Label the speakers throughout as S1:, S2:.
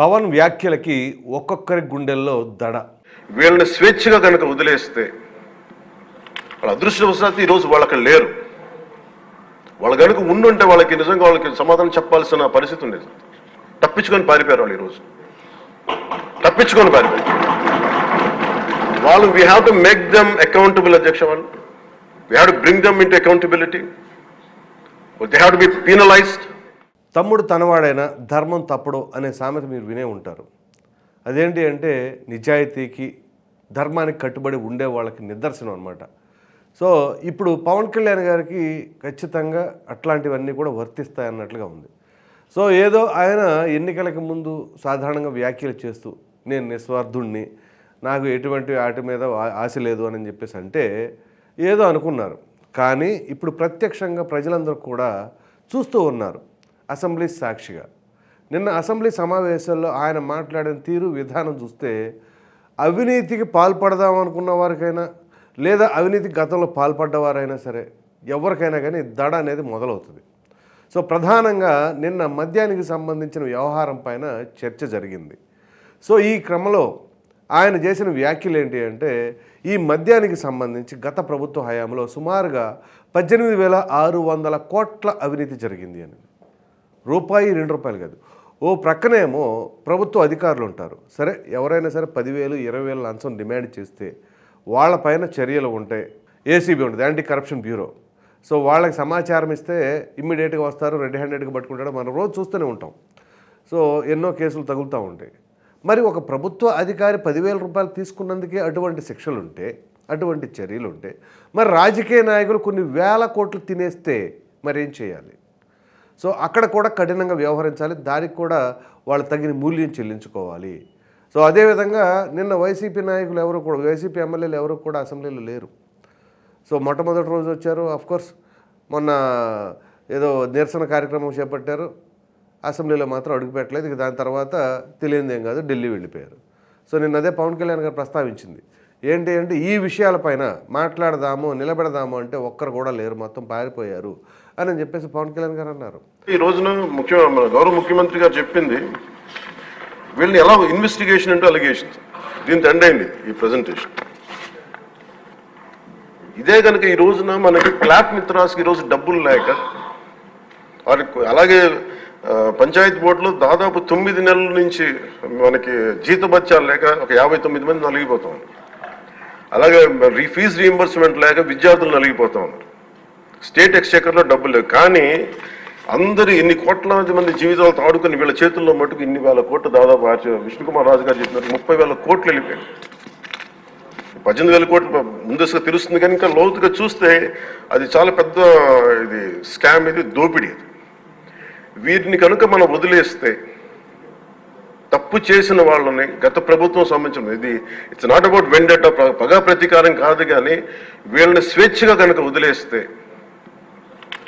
S1: పవన్ వ్యాఖ్యలకి ఒక్కొక్కరి గుండెల్లో దడ.
S2: వీళ్ళని స్వేచ్ఛగా కనుక వదిలేస్తే వాళ్ళ అదృష్టవశాత్తు ఈరోజు వాళ్ళకి లేరు. వాళ్ళ కనుక ఉండుంటే వాళ్ళకి నిజంగా వాళ్ళకి సమాధానం చెప్పాల్సిన పరిస్థితి ఉండేది. తప్పించుకొని పారిపోయారు వాళ్ళు ఈరోజు తప్పించుకొని పారిపోయారు. వాళ్ళు we have to make them accountable అధ్యక్ష వాళ్ళు. We have to bring them into accountability they have to be penalised
S1: తమ్ముడు తనవాడైనా ధర్మం తప్పడు అనే సామెత మీరు వినే ఉంటారు. అదేంటి అంటే నిజాయితీకి ధర్మానికి కట్టుబడి ఉండే వాళ్ళకి నిదర్శనం అనమాట సో ఇప్పుడు పవన్ కళ్యాణ్ గారికి ఖచ్చితంగా అట్లాంటివన్నీ కూడా వర్తిస్తాయి అన్నట్లుగా ఉంది. సో ఏదో ఆయన ఎన్నికలకు ముందు సాధారణంగా వ్యాఖ్యలు చేస్తూ నేను నిస్వార్థుణ్ణి నాకు ఎటువంటి వాటి మీద ఆశ లేదు అని చెప్పేసి అంటే ఏదో అనుకున్నారు. కానీ ఇప్పుడు ప్రత్యక్షంగా ప్రజలందరూ కూడా చూస్తూ ఉన్నారు. అసెంబ్లీ సాక్షిగా. నిన్న అసెంబ్లీ సమావేశాల్లో ఆయన మాట్లాడిన తీరు విధానం చూస్తే అవినీతికి పాల్పడదాం అనుకున్న వారికైనా లేదా అవినీతి గతంలో పాల్పడ్డవారైనా సరే ఎవరికైనా కానీ దడ అనేది మొదలవుతుంది. సో ప్రధానంగా నిన్న మద్యానికి సంబంధించిన వ్యవహారం పైన చర్చ జరిగింది. సో ఈ క్రమంలో ఆయన చేసిన వ్యాఖ్యలు ఏంటి అంటే ఈ మద్యానికి సంబంధించి గత ప్రభుత్వ హయాంలో సుమారుగా పద్దెనిమిది వేల ఆరు వందల కోట్ల అవినీతి జరిగింది అని. రూపాయి రెండు రూపాయలు కాదు. ఓ ప్రక్కనేమో ప్రభుత్వ అధికారులు ఉంటారు. సరే ఎవరైనా సరే పదివేలు ఇరవై వేలు లంచం డిమాండ్ చేస్తే వాళ్ళపైన చర్యలు ఉంటాయి ఏసీబీ ఉంటుంది యాంటీ కరప్షన్ బ్యూరో. సో వాళ్ళకి సమాచారం ఇస్తే ఇమ్మీడియట్గా వస్తారు రెడ్ హ్యాండెడ్గా పట్టుకుంటాడు. మనం రోజు చూస్తూనే ఉంటాం. సో ఎన్నో కేసులు తగులుతూ ఉంటాయి. మరి ఒక ప్రభుత్వ అధికారి పదివేల రూపాయలు తీసుకున్నందుకే అటువంటి శిక్షలు ఉంటే అటువంటి చర్యలు ఉంటే మరి రాజకీయ నాయకులు కొన్ని వేల కోట్లు తినేస్తే మరి ఏం చేయాలి? సో అక్కడ కూడా కఠినంగా వ్యవహరించాలి. దానికి కూడా వాళ్ళు తగిన మూల్యం చెల్లించుకోవాలి. సో అదేవిధంగా నిన్న వైసీపీ నాయకులు ఎవరు కూడా వైసీపీ ఎమ్మెల్యేలు ఎవరు కూడా అసెంబ్లీలో లేరు. సో మొట్టమొదటి రోజు వచ్చారు. కోర్స్ మొన్న ఏదో నిరసన కార్యక్రమం చేపట్టారు. అసెంబ్లీలో మాత్రం అడుగుపెట్టలేదు ఇక దాని తర్వాత తెలియనిది ఏం కాదు ఢిల్లీ వెళ్ళిపోయారు. సో నిన్న అదే పవన్ కళ్యాణ్ గారు ప్రస్తావించింది. ఏంటి అంటే ఈ విషయాలపైన మాట్లాడదాము నిలబెడదాము అంటే ఒక్కరు కూడా లేరు. మొత్తం పారిపోయారు. అని చెప్పేసి పవన్ కళ్యాణ్ గారు అన్నారు.
S2: ఈ రోజున ముఖ్య మన గౌరవ ముఖ్యమంత్రి గారు చెప్పింది వీళ్ళని ఎలా ఇన్వెస్టిగేషన్ అంటే అలిగేషన్ దీంతో ఎండ్ అయింది ఈ ప్రజెంటేషన్ ఇదే కనుక ఈ రోజున మనకి క్లాప్ మిత్రాస్కి ఈరోజు డబ్బులు లేక వారికి అలాగే పంచాయత్ పంచాయతీ బోర్డులో దాదాపు తొమ్మిది నెలల నుంచి మనకి జీతభత్యాలు లేక ఒక యాభై తొమ్మిది మంది నలిగిపోతాం అలాగే రీ ఫీజు రీఎంబర్స్మెంట్ లేక విద్యార్థులు నలిగిపోతా ఉన్నారు. స్టేట్ ఎక్స్చేకర్లో డబ్బులు లేవు. కానీ అందరు ఎన్ని కోట్లాది మంది జీవితాలతో ఆడుకుని వీళ్ళ చేతుల్లో మటుకు ఇన్ని వేల కోట్లు దాదాపు ఆచ- విష్ణుకుమార్ రాజు గారు చెప్పినట్టు ముప్పై వేల కోట్లు వెళ్ళిపోయాయి. పద్దెనిమిది వేల కోట్లు ముందస్తుగా తెలుస్తుంది కానీ ఇంకా లోతుగా చూస్తే అది చాలా పెద్ద ఇది స్కామ్ ఇది దోపిడీ వీరిని కనుక మనం వదిలేస్తే తప్పు చేసిన వాళ్ళని గత ప్రభుత్వం సంబంధించిన ఇది ఇట్స్ నాట్ అబౌట్ వెండట పగా ప్రతీకారం కాదు కానీ వీళ్ళని స్వేచ్ఛగా కనుక వదిలేస్తే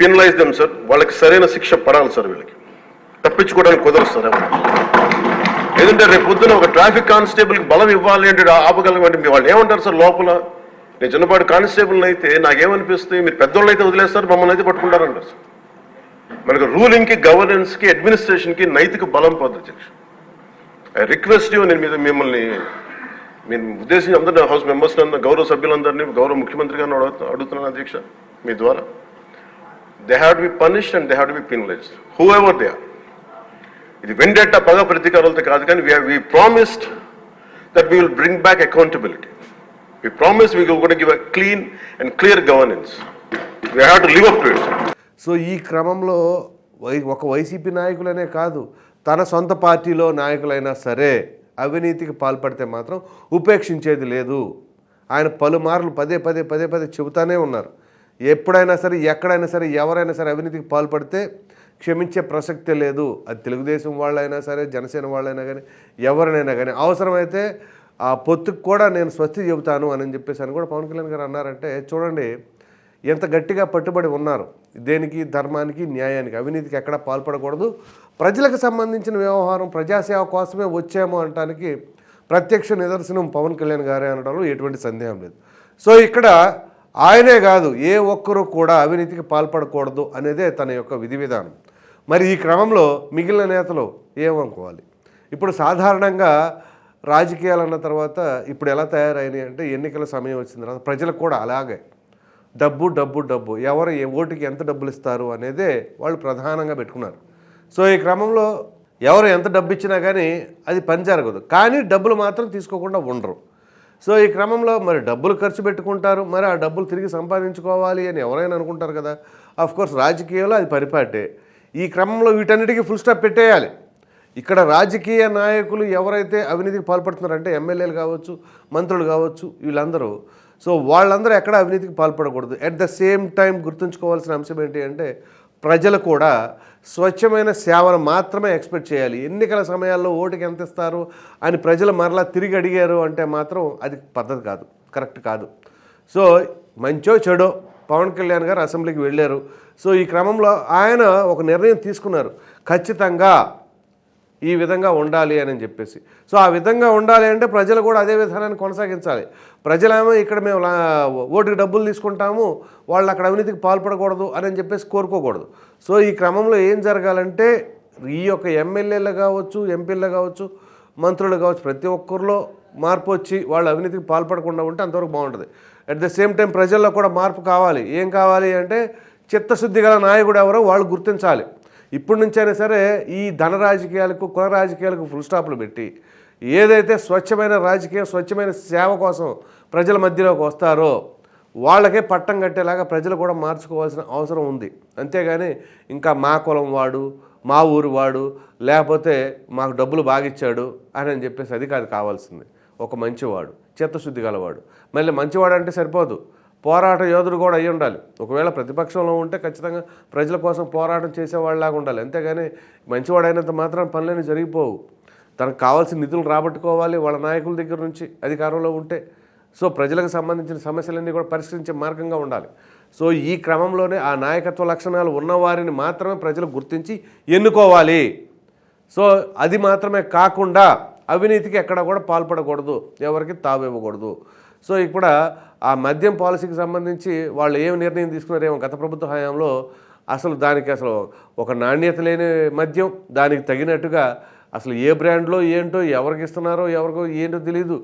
S2: penalise them sir వాళ్ళకి సరైన శిక్ష పడాలి సార్ వీళ్ళకి. తప్పించుకోవడానికి కుదరదు సార్ ఎందుకంటే రేపు పొద్దున ఒక ట్రాఫిక్ కానిస్టేబుల్కి బలం ఇవ్వాలి అంటే ఆపగలం అంటే మీ వాళ్ళు ఏమంటారు సార్ లోపల? నేను చిన్నపాటి కానిస్టేబుల్ అయితే నాకేమనిపిస్తుంది? మీరు పెద్దోళ్ళు అయితే వదిలేస్తారు మమ్మల్ని అయితే పట్టుకుంటారంటారు సార్ మనకు రూలింగ్కి గవర్నెన్స్కి అడ్మినిస్ట్రేషన్కి నైతిక బలం పోతుంది అధ్యక్ష. ఐ రిక్వెస్ట్ యూ నేను మీద మిమ్మల్ని నేను ఉద్దేశించి అందరినీ హౌస్ మెంబర్స్ గౌరవ సభ్యులందరినీ గౌరవ ముఖ్యమంత్రి గారిని అడుగుతున్నాను అధ్యక్ష మీ ద్వారా. They have to be punished and they have to be penalised whoever they are ఇది వెండెట్ట పగ ప్రతీకారాలతో కాదు కానీ we promised that we will bring back accountability we promise we కూడా give a clean and clear governance we have to live up to it
S1: so ఈ క్రమంలో why ఒక YCP నాయకులనే కాదు తన సొంత పార్టీలో నాయకులైనా సరే అవినీతికి పాల్పడితే మాత్రం ఉపేక్షించేది లేదు. ఆయన పలుమార్లు పదే పదే పదే పదే చెబుతానే ఉన్నారు. ఎప్పుడైనా సరే ఎక్కడైనా సరే ఎవరైనా సరే అవినీతికి పాల్పడితే క్షమించే ప్రసక్తే లేదు. అది తెలుగుదేశం వాళ్ళైనా సరే జనసేన వాళ్ళైనా కానీ ఎవరినైనా కానీ. అవసరమైతే ఆ పొత్తుకు కూడా నేను స్వస్తి చెబుతాను అని చెప్పేసి అని కూడా పవన్ కళ్యాణ్ గారు అన్నారంటే చూడండి ఎంత గట్టిగా పట్టుబడి ఉన్నారు. దేనికి ధర్మానికి న్యాయానికి అవినీతికి ఎక్కడ పాల్పడకూడదు. ప్రజలకు సంబంధించిన వ్యవహారం ప్రజాసేవ కోసమే వచ్చాము అనటానికి ప్రత్యక్ష నిదర్శనం పవన్ కళ్యాణ్ గారే అనడంలో ఎటువంటి సందేహం లేదు. సో ఇక్కడ ఆయనే కాదు ఏ ఒక్కరూ కూడా అవినీతికి పాల్పడకూడదు అనేదే తన యొక్క విధి విధానం. మరి ఈ క్రమంలో మిగిలిన నేతలు ఏమనుకోవాలి? ఇప్పుడు సాధారణంగా రాజకీయాలు అన్న తర్వాత ఇప్పుడు ఎలా తయారైనాయి అంటే ఎన్నికల సమయం వచ్చిన తర్వాత ప్రజలకు కూడా అలాగే. డబ్బు డబ్బు డబ్బు. ఎవరు ఏ ఓటుకి ఎంత డబ్బులు ఇస్తారు అనేదే వాళ్ళు ప్రధానంగా పెట్టుకున్నారు. సో ఈ క్రమంలో ఎవరు ఎంత డబ్బు ఇచ్చినా కానీ అది పని జరగదు. కానీ డబ్బులు మాత్రం తీసుకోకుండా ఉండరు. సో ఈ క్రమంలో మరి డబ్బులు ఖర్చు పెట్టుకుంటారు మరి ఆ డబ్బులు తిరిగి సంపాదించుకోవాలి అని ఎవరైనా అనుకుంటారు కదా? ఆఫ్ కోర్స్ రాజకీయంలో అది పరిపాటే. ఈ క్రమంలో వీటన్నిటికీ ఫుల్ స్టాప్ పెట్టేయాలి. ఇక్కడ రాజకీయ నాయకులు ఎవరైతే అవినీతికి పాల్పడుతున్నారంటే ఎమ్మెల్యేలు కావచ్చు మంత్రులు కావచ్చు వీళ్ళందరూ. సో వాళ్ళందరూ ఎక్కడ అవినీతికి పాల్పడకూడదు. అట్ ద సేమ్ టైం గుర్తుంచుకోవాల్సిన అంశం ఏంటి అంటే ప్రజలు కూడా స్వచ్ఛమైన సేవను మాత్రమే ఎక్స్పెక్ట్ చేయాలి. ఎన్నికల సమయాల్లో ఓటుకి ఎంత ఇస్తారు అని ప్రజలు మరలా తిరిగి అడిగారు అంటే మాత్రం అది పద్ధతి కాదు కరెక్ట్ కాదు. సో మంచో చెడో పవన్ కళ్యాణ్ గారు అసెంబ్లీకి వెళ్ళారు. సో ఈ క్రమంలో ఆయన ఒక నిర్ణయం తీసుకున్నారు. ఖచ్చితంగా ఈ విధంగా ఉండాలి అని చెప్పేసి. సో ఆ విధంగా ఉండాలి అంటే ప్రజలు కూడా అదే విధానాన్ని కొనసాగించాలి. ప్రజలేమో ఇక్కడ మేము ఓటుకి డబ్బులు తీసుకుంటాము వాళ్ళు అక్కడ అవినీతికి పాల్పడకూడదు అని చెప్పేసి కోరుకోకూడదు. సో ఈ క్రమంలో ఏం జరగాలంటే ఈ యొక్క ఎమ్మెల్యేలు కావచ్చు ఎంపీలు కావచ్చు మంత్రులు కావచ్చు ప్రతి ఒక్కరిలో మార్పు వచ్చి వాళ్ళు అవినీతికి పాల్పడకుండా ఉంటే అంతవరకు బాగుంటుంది. అట్ ద సేమ్ టైం ప్రజల్లో కూడా మార్పు కావాలి. ఏం కావాలి అంటే చిత్తశుద్ధి గల నాయకుడు ఎవరో వాళ్ళు గుర్తించాలి. ఇప్పటి నుంచైనా సరే ఈ ధన రాజకీయాలకు కుల రాజకీయాలకు ఫుల్ స్టాప్లు పెట్టి ఏదైతే స్వచ్ఛమైన రాజకీయం స్వచ్ఛమైన సేవ కోసం ప్రజల మధ్యలోకి వస్తారో వాళ్ళకే పట్టం కట్టేలాగా ప్రజలు కూడా మార్చుకోవాల్సిన అవసరం ఉంది. అంతేగాని ఇంకా మా కులం వాడు మా ఊరు వాడు లేకపోతే మాకు డబ్బులు బాగిచ్చాడు అని అని చెప్పేసి అది కాదు కావాల్సింది. ఒక మంచివాడు చిత్తశుద్ధి గలవాడు. మళ్ళీ మంచివాడు అంటే సరిపోదు. పోరాట యోధుడు కూడా అయి ఉండాలి. ఒకవేళ ప్రతిపక్షంలో ఉంటే ఖచ్చితంగా ప్రజల కోసం పోరాటం చేసేవాళ్ళలాగా ఉండాలి. అంతేగాని మంచివాడైనంత మాత్రం పనులన్నీ జరిగిపోవు. తనకు కావాల్సిన నిధులు రాబట్టుకోవాలి వాళ్ళ నాయకుల దగ్గర నుంచి అధికారంలో ఉంటే. సో ప్రజలకు సంబంధించిన సమస్యలన్నీ కూడా పరిష్కరించే మార్గంగా ఉండాలి. సో ఈ క్రమంలోనే ఆ నాయకత్వ లక్షణాలు ఉన్నవారిని మాత్రమే ప్రజలు గుర్తించి ఎన్నుకోవాలి. సో అది మాత్రమే కాకుండా అవినీతికి ఎక్కడ కూడా పాల్పడకూడదు. ఎవరికి తావివ్వకూడదు. సో ఇక్కడ ఆ మద్యం పాలసీకి సంబంధించి వాళ్ళు ఏం నిర్ణయం తీసుకున్నారేమో గత ప్రభుత్వ హయాంలో అసలు దానికి అసలు ఒక నాణ్యత లేని మద్యం దానికి తగినట్టుగా అసలు ఏ బ్రాండ్లో ఏంటో ఎవరికి ఇస్తున్నారో ఎవరికో ఏంటో తెలియదు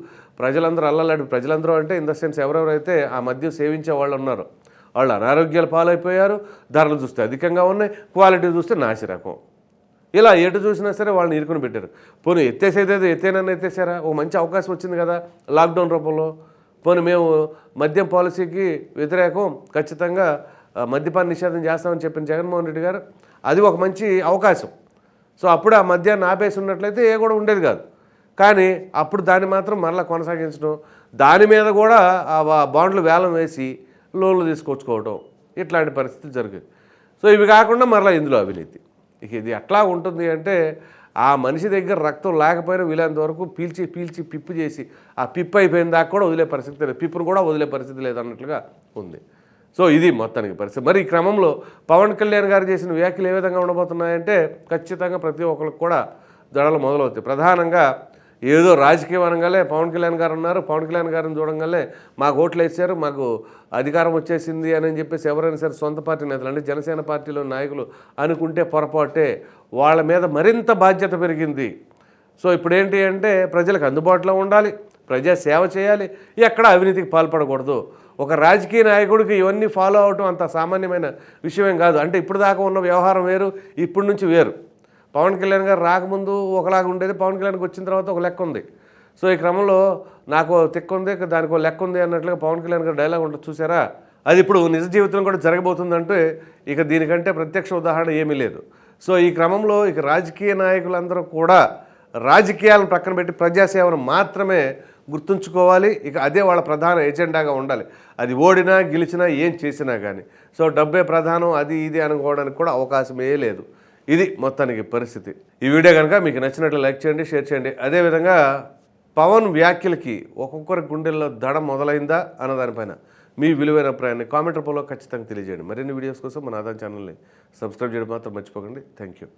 S1: ప్రజలందరూ అల్లలాడు ప్రజలందరూ అంటే ఇన్ ద సెన్స్ ఎవరెవరైతే ఆ మద్యం సేవించే వాళ్ళు ఉన్నారు వాళ్ళు అనారోగ్యాలు పాలైపోయారు ధరలు చూస్తే అధికంగా ఉన్నాయి క్వాలిటీ చూస్తే నాసిరకం. ఇలా ఎటు చూసినా సరే వాళ్ళని ఇరుకుని పెట్టారు. పోనీ ఎత్తేసేదేదో ఎత్తేనన్నా ఎత్తేసారా? ఓ మంచి అవకాశం వచ్చింది కదా లాక్డౌన్ రూపంలో. పోనీ మేము మద్యం పాలసీకి వ్యతిరేకం ఖచ్చితంగా మద్యపాన్ని మద్యపాన నిషేధం చేస్తామని చెప్పిన జగన్మోహన్ రెడ్డి గారు అది ఒక మంచి అవకాశం. సో అప్పుడు ఆ మద్యాన్ని ఆపేసి ఉన్నట్లయితే ఏ కూడా ఉండేది కాదు. కానీ అప్పుడు దాన్ని మాత్రం మరలా కొనసాగించడం దాని మీద కూడా ఆ బాండ్లు వేలం వేసి లోన్లు తీసుకొచ్చుకోవడం ఇట్లాంటి పరిస్థితి జరిగింది సో ఇవి కాకుండా మరలా ఇందులో అవినీతి. ఇక ఇది ఎట్లా ఉంటుంది అంటే ఆ మనిషి దగ్గర రక్తం లేకపోయినా వీలైనంత వరకు పీల్చి పీల్చి పిప్పు చేసి ఆ పిప్పు అయిపోయిన దాకా కూడా వదిలే పరిస్థితి లేదు. పిప్పును కూడా వదిలే పరిస్థితి లేదన్నట్లుగా ఉంది. సో ఇది మొత్తానికి పరిస్థితి. మరి ఈ క్రమంలో పవన్ కళ్యాణ్ గారు చేసిన వ్యాఖ్యలు ఏ విధంగా ఉండబోతున్నాయంటే ఖచ్చితంగా ప్రతి ఒక్కరికి కూడా దడలు మొదలవుతాయి. ప్రధానంగా ఏదో రాజకీయం అనగానే పవన్ కళ్యాణ్ గారు ఉన్నారు పవన్ కళ్యాణ్ గారిని చూడంగానే మాకు ఓట్లు వేసారు మాకు అధికారం వచ్చేసింది అని చెప్పేసి ఎవరైనా సరే సొంత పార్టీ నేతలు అంటే జనసేన పార్టీలో నాయకులు అనుకుంటే పొరపాటే వాళ్ళ మీద మరింత బాధ్యత పెరిగింది. సో ఇప్పుడు ఏంటి అంటే ప్రజలకు అందుబాటులో ఉండాలి ప్రజా సేవ చేయాలి ఎక్కడ అవినీతికి పాల్పడకూడదు. ఒక రాజకీయ నాయకుడికి ఇవన్నీ ఫాలో అవటం అంత సామాన్యమైన విషయమేం కాదు. అంటే ఇప్పుడు దాకా ఉన్న వ్యవహారం వేరు ఇప్పటి నుంచి వేరు. పవన్ కళ్యాణ్ గారు రాకముందు ఒకలాగా ఉండేది. పవన్ కళ్యాణ్కి వచ్చిన తర్వాత ఒక లెక్క ఉంది. సో ఈ క్రమంలో నాకు తిక్క ఉంది దానికి ఒక లెక్క ఉంది అన్నట్లుగా పవన్ కళ్యాణ్ గారు డైలాగ్ ఉంటుంది చూసారా అది ఇప్పుడు నిజ జీవితం కూడా జరగబోతుందంటే ఇక దీనికంటే ప్రత్యక్ష ఉదాహరణ ఏమీ లేదు. సో ఈ క్రమంలో ఇక రాజకీయ నాయకులందరూ కూడా రాజకీయాలను ప్రక్కన పెట్టి ప్రజాసేవను మాత్రమే గుర్తుంచుకోవాలి. ఇక అదే వాళ్ళ ప్రధాన ఎజెండాగా ఉండాలి. అది ఓడినా గెలిచినా ఏం చేసినా కానీ సో డబ్బే ప్రధానం అది ఇది అనుకోవడానికి కూడా అవకాశమే లేదు. ఇది మొత్తానికి పరిస్థితి. ఈ వీడియో కనుక మీకు నచ్చినట్లు లైక్ చేయండి షేర్ చేయండి. అదేవిధంగా పవన్ వ్యాఖ్యలకి ఒక్కొక్కరి గుండెల్లో దడ మొదలైందా అన్న దానిపైన మీ విలువైన అభిప్రాయాన్ని కామెంట్ రూపంలో ఖచ్చితంగా తెలియజేయండి. మరిన్ని వీడియోస్ కోసం మన ఆదాయం ఛానల్ని సబ్స్క్రైబ్ చేయడం మాత్రం మర్చిపోకండి. Thank you